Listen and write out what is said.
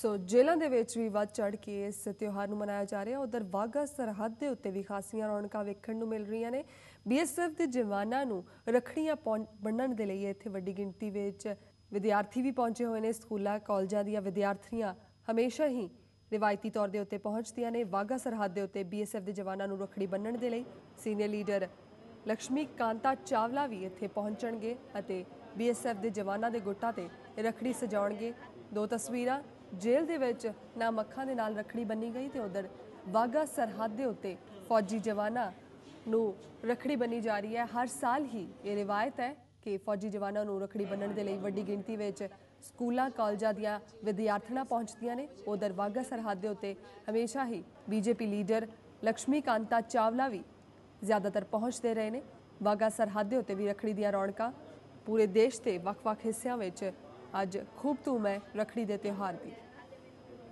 ਸੋ ਜੇਲ੍ਹਾਂ ਦੇ ਵਿੱਚ ਵੀ ਵੱਧ ਚੜ ਕੇ ਇਸ ਤਿਉਹਾਰ ਨੂੰ ਮਨਾਇਆ ਜਾ ਰਿਹਾ। ਉਧਰ ਵਾਗਾ ਸਰਹੱਦ ਦੇ ਉੱਤੇ ਵੀ ਖਾਸੀਆਂ ਰੌਣਕਾਂ ਵੇਖਣ ਨੂੰ ਮਿਲ ਰਹੀਆਂ ਨੇ। ਬੀਐਸਐਫ ਦੇ ਜਵਾਨਾਂ ਨੂੰ ਰੱਖੜੀਆਂ ਪਹੁੰ- ਬੰਨ੍ਹਣ ਦੇ ਲਈ ਇੱਥੇ ਵੱਡੀ ਗਿਣਤੀ ਵਿੱਚ ਵਿਦਿਆਰਥੀ ਵੀ ਪਹੁੰਚੇ ਹੋਏ ਨੇ। ਸਕੂਲਾਂ, ਕਾਲਜਾਂ ਦੀਆਂ ਵਿਦਿਆਰਥੀਆਂ ਹਮੇਸ਼ਾ ਹੀ ਰਿਵਾਇਤੀ ਤੌਰ ਦੇ ਉੱਤੇ ਪਹੁੰਚਦੀਆਂ ਨੇ। ਵਾਗਾ ਸਰਹੱਦ ਦੇ ਉੱਤੇ ਬੀਐਸਐਫ ਦੇ ਜਵਾਨਾਂ ਨੂੰ ਰੱਖੜੀ ਬੰਨ੍ਹਣ ਦੇ ਲਈ ਸੀਨੀਅਰ ਲੀਡਰ ਲక్ష్ਮੀ ਕਾਂਤਾ ਚਾਵਲਾ ਵੀ ਇੱਥੇ ਪਹੁੰਚਣਗੇ ਅਤੇ ਬੀਐਸਐਫ ਦੇ ਜਵਾਨਾਂ ਦੇ ਗੁੱਟਾਂ ਤੇ ਰੱਖੜੀ ਸਜਾਉਣਗੇ। ਦੋ ਤਸਵੀਰਾਂ ਜੇਲ੍ਹ ਦੇ ਵਿੱਚ ਨਾਮ ਅੱਖਾਂ ਦੇ ਨਾਲ ਰੱਖੜੀ ਬੰਨੀ ਗਈ ਤੇ ਉਧਰ ਵਾਗਾ ਸਰਹੱਦ ਦੇ ਉੱਤੇ ਫੌਜੀ ਜਵਾਨਾਂ ਨੂੰ ਰੱਖੜੀ ਬੰਨੀ ਜਾ ਰਹੀ ਹੈ। ਹਰ ਸਾਲ ਹੀ ਇਹ ਰਿਵਾਇਤ ਹੈ ਕਿ ਫੌਜੀ ਜਵਾਨਾਂ ਨੂੰ ਰੱਖੜੀ ਬੰਨਣ ਦੇ ਲਈ ਵੱਡੀ ਗਿਣਤੀ ਵਿੱਚ ਸਕੂਲਾਂ, ਕਾਲਜਾਂ ਦੀਆਂ ਵਿਦਿਆਰਥਣਾਂ ਪਹੁੰਚਦੀਆਂ ਨੇ। ਉਧਰ ਵਾਗਾ ਸਰਹੱਦ ਦੇ ਉੱਤੇ ਹਮੇਸ਼ਾ ਹੀ ਬੀਜੇਪੀ ਲੀਡਰ ਲక్ష్ਮੀ ਕਾਂਤਾ ਚਾਵਲਾ ਵੀ ਜ਼ਿਆਦਾਤਰ ਪਹੁੰਚਦੇ ਰਹੇ ਨੇ। ਵਾਗਾ ਸਰਹੱਦ ਦੇ ਉੱਤੇ ਵੀ ਰੱਖੜੀ ਦੀਆਂ ਰੌਣਕਾਂ ਪੂਰੇ ਦੇਸ਼ ਦੇ ਵੱਖ-ਵੱਖ ਹਿੱਸਿਆਂ ਵਿੱਚ ਅੱਜ ਖੂਬ ਧੂਮ ਹੈ ਰੱਖੜੀ ਦੇ ਤਿਉਹਾਰ ਦੀ।